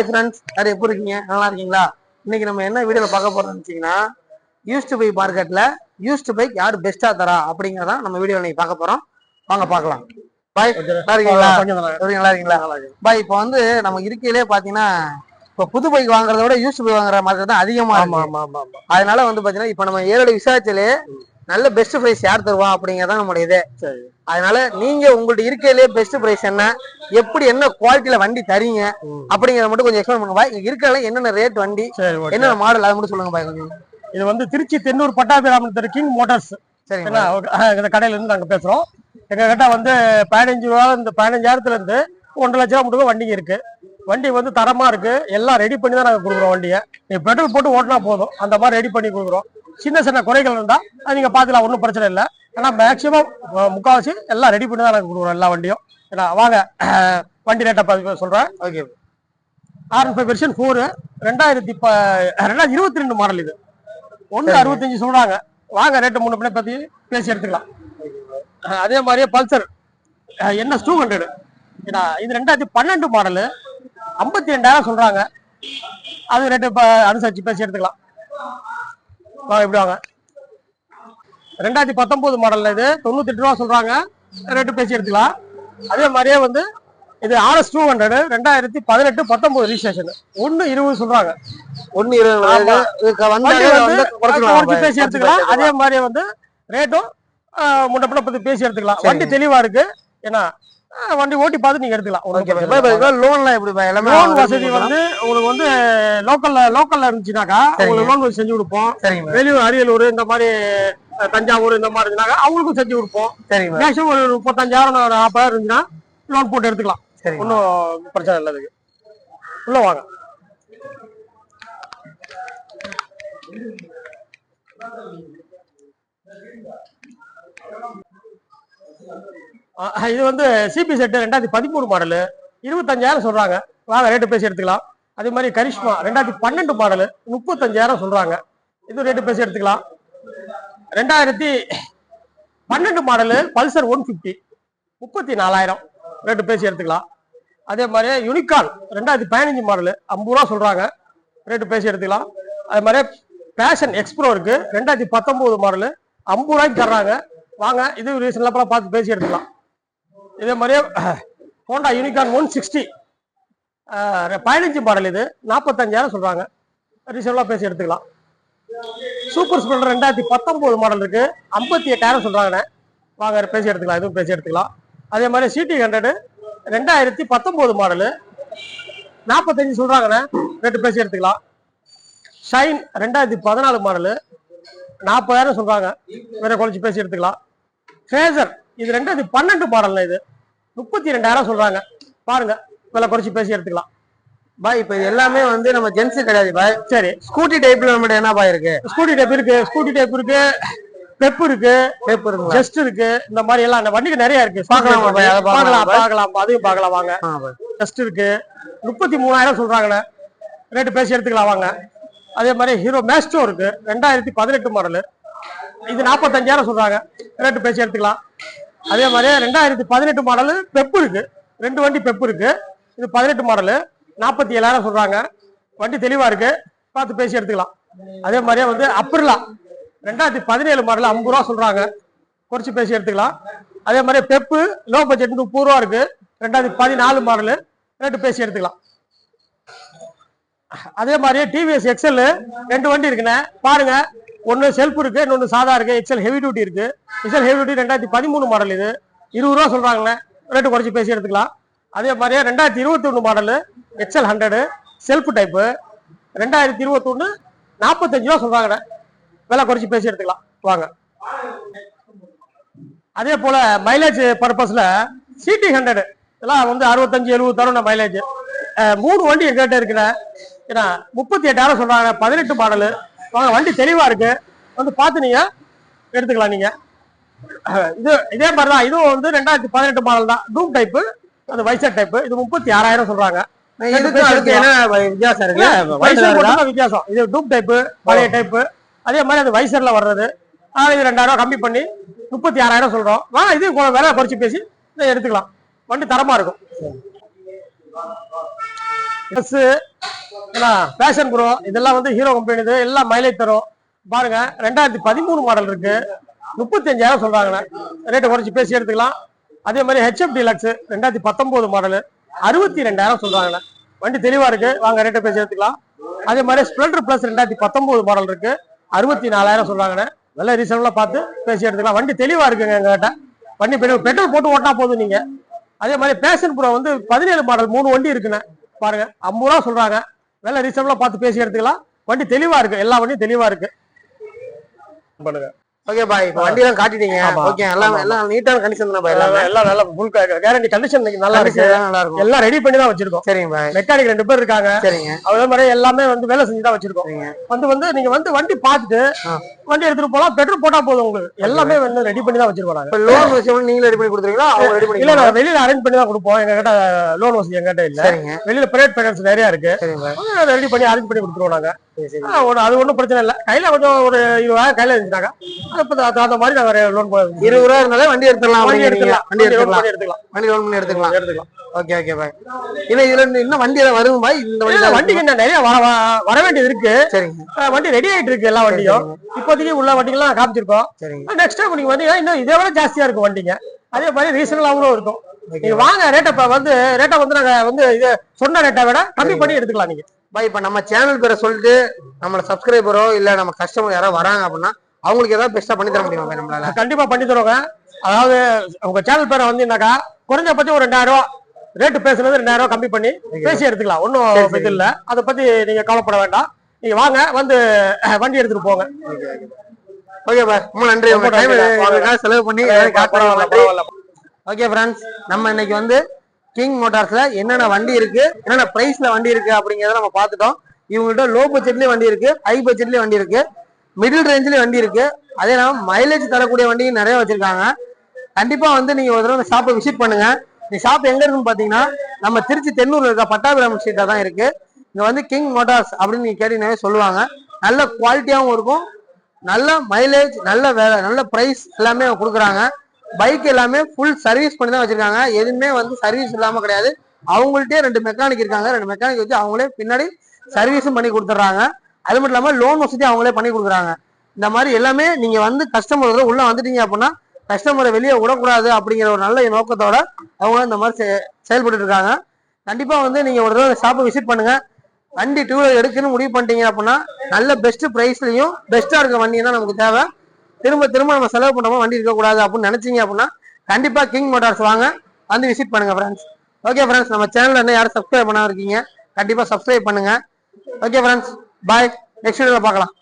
Hi friends யாரும் எப்படி இருக்கீங்க நல்லா இருக்கீங்களா? இன்னைக்கு நம்ம என்ன வீடியோல பார்க்க போறோம்னு வச்சீங்கன்னா யூஸ்டு பைக் மார்க்கெட்ல யூஸ்டு பைக் யார் பெஸ்டா தரா அப்படிங்கறத நம்ம வீடியோ இன்னைக்கு பார்க்க போறோம். வாங்க பார்க்கலாம். பாய் நல்லா இருக்கீங்களா? நல்லா இருக்கீங்களா? பாய் இப்போ வந்து நம்ம இருக்கையிலே பாத்தீங்கன்னா இப்போ புது பைக் வாங்குறத விட யூஸ்டு பைக் வாங்குற மார்க்கெட் தான் அதிகமா இருக்கு. அதனால வந்து பாத்தீங்கன்னா இப்போ நம்ம ஏரோட விசாரிச்சாலே நல்ல பெஸ்ட் பிரைஸ் யார் தருவா அப்படிங்கறதான் நம்மளுடைய இது. அதனால நீங்க உங்கள்ட்ட இருக்கையிலே பெஸ்ட் பிரைஸ் என்ன? எப்படி என்ன குவாலிட்டியில வண்டி தரீங்க. அப்படிங்கறத மட்டும் கொஞ்சம் எக்ஸ்பிளைன் பண்ணுங்க. பாய் இருக்கல என்னென்ன ரேட் வண்டி? என்னென்ன மாடல் அதை மட்டும் சொல்லுங்க பாய் கொஞ்சம் இது வந்து திருச்சி தென்னூர் பட்டாபிராமன் கிங் மோட்டார்ஸ் சரிங்க என்ன ஓகே. ஆ, இந்த கடையில இருந்து நாங்க பேசுறோம். எங்க கிட்ட வந்து பதினஞ்சு ரூபா இந்த பதினஞ்சாயிரத்துல இருந்து ஒன்றரை லட்சம் ரூபா மட்டும் வண்டிங்க இருக்கு. வண்டி வந்து தரமா இருக்கு. எல்லாம் ரெடி பண்ணி தான் நாங்க கொடுக்குறோம் வண்டியை. நீ பெட்ரோல் போட்டு ஓட்டினா போதும். அந்த மாதிரி ரெடி பண்ணி கொடுக்குறோம். சின்ன சின்ன குறைகள் இருந்தா அது நீங்க பாத்துக்கலாம் ஒன்றும் பிரச்சனை இல்லை. ஆனா மேக்சிமம் முக்காவாசி எல்லாம் ரெடி பண்ணி தான் நாங்க கொடுக்குறோம் எல்லா வண்டியும். ஏன்னா வாங்க வண்டி ரேட்டை பார்த்து சொல்றேன். Okay R five version four ரெண்டாயிரத்தி ப ரெண்டாயிரத்தி இருபத்தி ரெண்டு மாடல் இது. ஒன்று அறுபத்தஞ்சு சொல்றாங்க. வாங்க ரேட்டு முன்ன பின்ன பத்தி பேசி எடுத்துக்கலாம். அதே மாதிரியே பல்சர் என்எஸ் டூ ஹண்ட்ரட் இது ரெண்டாயிரத்தி பன்னெண்டு மாடலு ஐம்பத்தி ரெண்டாயிரம் சொல்றாங்க. அது ரேட்டு இப்போ அனுசரிச்சு பேசி எடுத்துக்கலாம். வாங்க இப்படி வாங்க. ரெண்டாயிரத்தி பத்தொன்பது மாடல் இது. தொண்ணூத்தி எட்டு ரூபா சொல்றாங்க. ரேட்டு பேசி எடுத்துக்கலாம். அதே மாதிரியே வந்து இது ஆர்எஸ் டூ ஹண்ட்ரட் ரெண்டாயிரத்தி பதினெட்டு பத்தொன்பது ரிஜிஸ்ட்ரேஷன் ஒன்னு இருபது சொல்றாங்க. ஒன்னு இருபது. பேசி எடுத்துக்கலாம். அதே மாதிரி வந்து ரேட்டும் முன்னப்பட பத்தி பேசி எடுத்துக்கலாம். வண்டி தெளிவா இருக்கு. ஏன்னா வண்டி ஓட்டி பார்த்து நீங்க எடுத்துக்கலாம். லோன்லாம் எப்படி எல்லாமே லோன் வசதி வந்து உங்களுக்கு வந்து லோக்கல்ல லோக்கல்ல இருந்துச்சுனாக்கா உங்களுக்கு லோன் செஞ்சு கொடுப்போம். வெளியூர் அரியலூர் இந்த மாதிரி தஞ்சாவூர் இந்த மாதிரி இருந்துச்சுனாக்கா அவங்களுக்கும் செஞ்சு கொடுப்போம். சரிங்க மேக்ஸிமம் ஒரு முப்பத்தஞ்சாயிரம் நாற்பதாயிரம் இருந்துச்சுன்னா லோன் போட்டு எடுத்துக்கலாம். சரிங்க ஒன்றும் பிரச்சனை இல்லை அதுக்கு. உள்ள வாங்க. அஹ் இது வந்து சிபி செட்டு ரெண்டாயிரத்தி பதிமூணு மாடலு இருபத்தஞ்சாயிரம் சொல்றாங்க. வாங்க ரேட்டு பேசி எடுத்துக்கலாம். அதே மாதிரி கரிஷ்மா ரெண்டாயிரத்தி பன்னெண்டு மாடலு முப்பத்தஞ்சாயிரம் சொல்றாங்க. இது ரேட்டு பேசி எடுத்துக்கலாம். ரெண்டாயிரத்தி பன்னெண்டு மாடலு பல்சர் ஒன் ஃபிஃப்டி முப்பத்தி நாலாயிரம் ரேட்டு பேசி எடுத்துக்கலாம். அதே மாதிரி யூனிகான் ரெண்டாயிரத்தி பதினஞ்சு மாடலு ஐம்பது ரூபா சொல்றாங்க. ரேட்டு பேசி எடுத்துக்கலாம். அதே மாதிரி பேஷன் எக்ஸ்ப்ரோ இருக்கு. ரெண்டாயிரத்தி பத்தொன்பது மாடலு ஐம்பது ரூபாய்க்கு தர்றாங்க. வாங்க இது ரீசன்லாம் பார்த்து பேசி எடுத்துக்கலாம். இதே மாதிரியே ஹோண்டா யூனிகான் ஒன் சிக்ஸ்டி பதினஞ்சு மாடல் இது. நாற்பத்தஞ்சாயிரம் சொல்கிறாங்க ரீசனபிளாக பேசி எடுத்துக்கலாம். சூப்பர் ஸ்ப்ளெண்டர் ரெண்டாயிரத்தி பத்தொம்போது மாடல் இருக்குது ஐம்பத்தி எட்டாயிரம் சொல்கிறாங்கண்ணே வாங்க பேசி எடுத்துக்கலாம். எதுவும் பேசி எடுத்துக்கலாம். அதே மாதிரி சிடி ஹண்ட்ரடு ரெண்டாயிரத்தி பத்தொம்போது மாடலு நாற்பத்தஞ்சு சொல்கிறாங்கண்ணே ரேட்டு பேசி எடுத்துக்கலாம். ஷைன் ரெண்டாயிரத்தி பதினாலு மாடலு நாற்பதாயிரம் சொல்கிறாங்க வேற குறைச்சி பேசி எடுத்துக்கலாம். ஃபேசர் இது ரெண்டாயிரத்தி பன்னெண்டு மாடல்ல இது. முப்பத்தி ரெண்டாயிரம் சொல்றாங்க. பாருங்க விலை குறைச்சி பேசி எடுத்துக்கலாம். பாய் இப்போ இது எல்லாமே வந்து நம்ம ஜென்ஸ் கிடையாது பாய். சரி ஸ்கூட்டி டைப்ல நம்மகிட்ட என்ன பாய் இருக்கு? ஸ்கூட்டி டைப் இருக்கு ஸ்கூட்டி டைப் இருக்கு பெப் இருக்கு பேப்பருங்களா ஜஸ்ட் இருக்கு இந்த மாதிரி எல்லாம் அந்த வண்டிக்கு நிறைய இருக்கு. பார்க்கலாமா பார்க்கலாமா பார்க்கலாம் அதையும் பார்க்கலாம் வாங்க. ஜஸ்ட் இருக்கு. முப்பத்தி மூணாயிரம் சொல்றாங்கண்ணே. ரேட்டு பேசி எடுத்துக்கலாம் வாங்க. அதே மாதிரி ஹீரோ மேஸ்டோ இருக்கு. ரெண்டாயிரத்தி பதினெட்டு மாடலு இது நாற்பத்தஞ்சாயிரம் சொல்றாங்க. ரேட்டு பேசி எடுத்துக்கலாம். அதே மாதிரி ரெண்டாயிரத்தி பதினெட்டு மாடலு பெப்பு இருக்கு. ரெண்டு வண்டி பெப்பு இருக்கு. இது பதினெட்டு மாடலு நாற்பத்தி ஏழாயிரம் சொல்றாங்க. வண்டி தெளிவா இருக்கு. பார்த்து பேசி எடுத்துக்கலாம். அதே மாதிரியே வந்து அப்ரிலா. ரெண்டாயிரத்தி பதினேழு மாடல் ஐம்பது ரூபா சொல்றாங்க. குறைச்சி பேசி எடுத்துக்கலாம். அதே மாதிரி பெப்பு லோ பட்ஜெட் முப்பது ரூபா இருக்கு. ரெண்டாயிரத்தி பதினாலு மாடலு ரேட்டு பேசி எடுத்துக்கலாம். அதே மாதிரியே டிவிஎஸ் எக்ஸல் ரெண்டு வண்டி இருக்குண்ணே. பாருங்க. ஒன்று செல்ஃப் இருக்குது இன்னொன்று சாதா இருக்குது எக்ஸல் ஹெவி டியூட்டி இருக்குது எக்ஸல் ஹெவி டியூட்டி ரெண்டாயிரத்தி பதிமூணு மாடல் இது. இருபது ரூபா சொல்கிறாங்களே ரேட்டு குறைச்சி பேசி எடுத்துக்கலாம். அதே மாதிரியே ரெண்டாயிரத்தி இருபத்தி ஒன்று model XL hundred self type ரெண்டாயிரத்தி இருபத்தொன்று நாற்பத்தஞ்சு ரூபா சொல்கிறாங்கண்ணே விலை குறைச்சி பேசி எடுத்துக்கலாம். வாங்க. அதே போல் மைலேஜ் பர்பஸில் சிடி ஹண்ட்ரடு இதெல்லாம் வந்து அறுபத்தஞ்சு எழுபது தரும் மைலேஜ் மூணு வண்டி எங்கிட்ட இருக்குண்ணே. ஏன்னா முப்பத்தி எட்டாயிரம் சொல்கிறாங்க பதினெட்டு மாடலு வாங்க வண்டி தெளிவா இருக்கு. வந்து பார்த்து நீங்க எடுத்துக்கலாம் நீங்க. இது இதே மாதிரி தான் இதுவும் வந்து ரெண்டாயிரத்தி பதினெட்டு மாடல் தான். டூப் டைப்பு அது வைசர் டைப்பு இது முப்பத்தி ஆறாயிரம் சொல்றாங்க. வித்தியாசம் இருக்கு? வித்தியாசம். இது டூப் டைப்பு பழைய டைப்பு அதே மாதிரி அது வைசர்ல வர்றது. இது ரெண்டாயிரம் ரூபாய் கம்மி பண்ணி முப்பத்தி ஆறாயிரம் சொல்றோம். வாங்க இது விலை குறைச்சு பேசி எடுத்துக்கலாம். வண்டி தரமா இருக்கும். ப்ளஸ் பேஷன் ப்ரோ இதெல்லாம் வந்து ஹீரோ கம்பெனி இது. எல்லாம் மைலேஜ் தரும். பாருங்க ரெண்டாயிரத்தி பதிமூணு மாடல் இருக்கு. முப்பத்தஞ்சாயிரம் சொல்றாங்கண்ணே ரேட்டை குறைச்சி பேசி எடுத்துக்கலாம். அதே மாதிரி ஹெச்எஃப் டிலக்ஸ் ரெண்டாயிரத்தி பத்தொன்பது மாடல் அறுபத்தி ரெண்டாயிரம் சொல்றாங்கண்ணே வண்டி தெளிவா இருக்கு. வாங்க ரேட்டை பேசி எடுத்துக்கலாம். அதே மாதிரி ஸ்ப்ளெண்டர் பிளஸ் ரெண்டாயிரத்தி பத்தொன்பது மாடல் இருக்கு. அறுபத்தி நாலாயிரம் சொல்றாங்கண்ணே நல்ல ரீசனபிளா பார்த்து பேசி எடுத்துக்கலாம். வண்டி தெளிவா இருக்குங்க எங்ககிட்ட. வண்டி பெட்ரோல் போட்டு ஓட்டினா போதும் நீங்க. அதே மாதிரி பேஷன் ப்ரோ வந்து பதினேழு மாடல் மூணு வண்டி இருக்குண்ணே பாருங்க ஐம்பது ரூபா சொல்றாங்க. நல்ல ரீசனபிளா பார்த்து பேசி எடுத்துக்கலாம். வண்டி தெளிவா இருக்கு. எல்லா வண்டியும் தெளிவா இருக்கு. பண்ணுங்க. ஓகே பாய் இப்போ வண்டி எல்லாம் காட்டிட்டீங்க. ஓகே எல்லாம். எல்லாம் நீட்டான கண்டிஷன் தானே பாய் எல்லாமே? எல்லாம் நல்லா ஃபுல் கேரண்டி கண்டிஷன் நல்லா இருக்கு. நல்லா இருக்கும். எல்லாம் ரெடி பண்ணி தான் வச்சிருக்கோம். சரிங்க பாய் மெக்கானிக் ரெண்டு பேர் இருக்காங்க. சரிங்க. அதே மாதிரி எல்லாமே வந்து வேலை செஞ்சு தான் வச்சிருக்கோம். வந்து வந்து நீங்க வந்து வண்டி பார்த்துட்டு. வண்டி எடுத்துட்டு போலாம். பெட்ரோல் போட்டா போதும் உங்களுக்கு. எல்லாமே வந்து ரெடி பண்ணி தான் வச்சிருக்கோம் நாங்க. இப்போ லோன் விஷயம் நீங்களே ரெடி பண்ணி கொடுத்துருவீங்களா? அவங்க ரெடி பண்ணி இல்ல நான் வெளியில அரேஞ்ச் பண்ணி தான் கொடுப்போம். எங்க கிட்ட லோன் வசதி எங்க கிட்ட இல்ல. சரிங்க. வெளியில பிரைவேட் ஃபைனான்ஸ் நிறைய இருக்கு. ரெடி பண்ணி அரேஞ்ச் பண்ணி கொடுத்துருவோம் நாங்க. அது ஒன்றும் பிரச்சனை இல்லை. கையில கொஞ்சம் ஒரு இருபதாயிரம் கையில இருந்துட்டாங்க தகுந்த மாதிரி நாங்க லோன் இருபது ரூபா இருந்தாலே வண்டி எடுத்துடலாம். வண்டி எடுத்துக்கலாம் வண்டி எடுத்துக்கலாம் பண்ணி எடுத்துக்கலாம். வண்டி லோன் பண்ணி எடுத்துக்கலாம். எடுத்துக்கலாம். ஓகே ஓகே பாய் இல்ல இதுல இன்னும் வண்டி எல்லாம் வரும்? பாய் இந்த வண்டி வண்டிக்கு இன்னும் நிறைய வர வேண்டியது இருக்கு. சரிங்க. வண்டி ரெடி ஆயிட்டு இருக்கு எல்லா வண்டியும். இப்போதைக்கு உள்ள வண்டிகள்லாம் காமிச்சிருக்கோம். சரிங்க. நெக்ஸ்ட் டைம் நீங்க வந்தீங்கன்னா இன்னும் இதை விட ஜாஸ்தியா இருக்கும் வண்டிங்க. அதே மாதிரி ரீசனபிளாகவும் இருக்கும். நீங்க வாங்க ரேட்டை வந்து ரேட்டை வந்து நாங்க வந்து இது சொன்ன ரேட்டை விட கம்மி பண்ணி எடுத்துக்கலாம் நீங்க. பாய் இப்ப நம்ம சேனல் பேரை சொல்லிட்டு நம்ம சப்ஸ்கிரைபரோ இல்ல நம்ம கஸ்டமர் யாராவது வராங்க அப்படின்னா அவங்களுக்கு ஏதாவது பெஸ்டா பண்ணி தர முடியுமா நம்மளால? கண்டிப்பா பண்ணி தருவாங்க. அதாவது உங்க சேனல் பேரை வந்தீங்கன்னாக்கா குறைஞ்சபட்சம் ஒரு ரெண்டாயிரம் ரூபா ரேட்டு பேசுனது ரெண்டாயிரம் ரூபா கம்மி பண்ணி பேசி எடுத்துக்கலாம். ஒன்றும். இது இல்ல. அதை பத்தி நீங்க கவலைப்பட வேண்டாம். நீங்க வாங்க வந்து வண்டி எடுத்துட்டு போங்க. ஓகே பாய் ரொம்ப நன்றி. உங்க டைம் செலவு பண்ணி. ஓகே ஃப்ரெண்ட்ஸ் நம்ம இன்னைக்கு வந்து கிங் மோட்டார்ஸ்ல என்னென்ன வண்டி இருக்கு என்னென்ன பிரைஸ்ல வண்டி இருக்கு அப்படிங்கறத நம்ம பார்த்துட்டோம். இவங்கள்ட்ட லோ பட்ஜெட்லயும் வண்டி இருக்கு ஹை பட்ஜெட்லயும் வண்டி இருக்கு மிடில் ரேஞ்ச்லயும் வண்டி இருக்கு. அதே இல்லாம மைலேஜ் தரக்கூடிய வண்டியும் நிறைய வச்சிருக்காங்க. கண்டிப்பா வந்து நீங்க ஒரு தடவை இந்த ஷாப்பை விசிட் பண்ணுங்க. இந்த ஷாப் எங்க இருக்குன்னு பாத்தீங்கன்னா நம்ம திருச்சி தென்னூர்ல இருக்க பட்டாபிராம ஸ்ட்ரீட்ல தான் இருக்கு. இங்க வந்து கிங் மோட்டார்ஸ் அப்படின்னு நீங்க கேட்டீங்கன்னாவே சொல்லுவாங்க. நல்ல குவாலிட்டியாகவும் இருக்கும். நல்ல மைலேஜ் நல்ல வேலை நல்ல பிரைஸ் எல்லாமே அவங்க கொடுக்குறாங்க. பைக் எல்லாமே ஃபுல் சர்வீஸ் பண்ணி தான் வச்சிருக்காங்க. எதுவுமே வந்து சர்வீஸ் இல்லாம கிடையாது. அவங்கள்ட்டே ரெண்டு மெக்கானிக் இருக்காங்க. ரெண்டு மெக்கானிக் வச்சு அவங்களே பின்னாடி சர்வீஸும் பண்ணி கொடுத்துட்றாங்க. அது மட்டும் இல்லாம லோன் வசதி அவங்களே பண்ணி கொடுக்குறாங்க. இந்த மாதிரி எல்லாமே நீங்க வந்து கஸ்டமர் உள்ள வந்துட்டீங்க அப்படின்னா கஸ்டமரை வெளியே விடக்கூடாது அப்படிங்கிற ஒரு நல்ல நோக்கத்தோட அவங்க இந்த மாதிரி செ- செயல்பட்டு இருக்காங்க. கண்டிப்பா வந்து நீங்க ஒரு தடவை ஷாப்பை விசிட் பண்ணுங்க. வண்டி டூ வீலர் எடுக்கணும்னு முடிவு பண்ணிட்டீங்க அப்படின்னா நல்ல பெஸ்ட் ப்ரைஸ்லயும் பெஸ்டா இருக்க வண்டி தான் நமக்கு தேவை. திரும்ப திரும்ப நம்ம செலவு பண்ணாமல் வண்டி இருக்கக்கூடாது அப்படின்னு நினைச்சீங்க அப்படின்னா கண்டிப்பாக கிங் மோட்டார்ஸ் வாங்க. வந்து விசிட் பண்ணுங்க ஃப்ரெண்ட்ஸ் ஓகே ஃப்ரெண்ட்ஸ் நம்ம சேனலில் என்ன யாரும் சப்ஸ்கிரைப் பண்ணாம இருக்கீங்க கண்டிப்பாக சப்ஸ்கிரைப் பண்ணுங்க. ஓகே ஃப்ரெண்ட்ஸ் பாய் நெக்ஸ்ட் வீடியோவில் பார்க்கலாம்.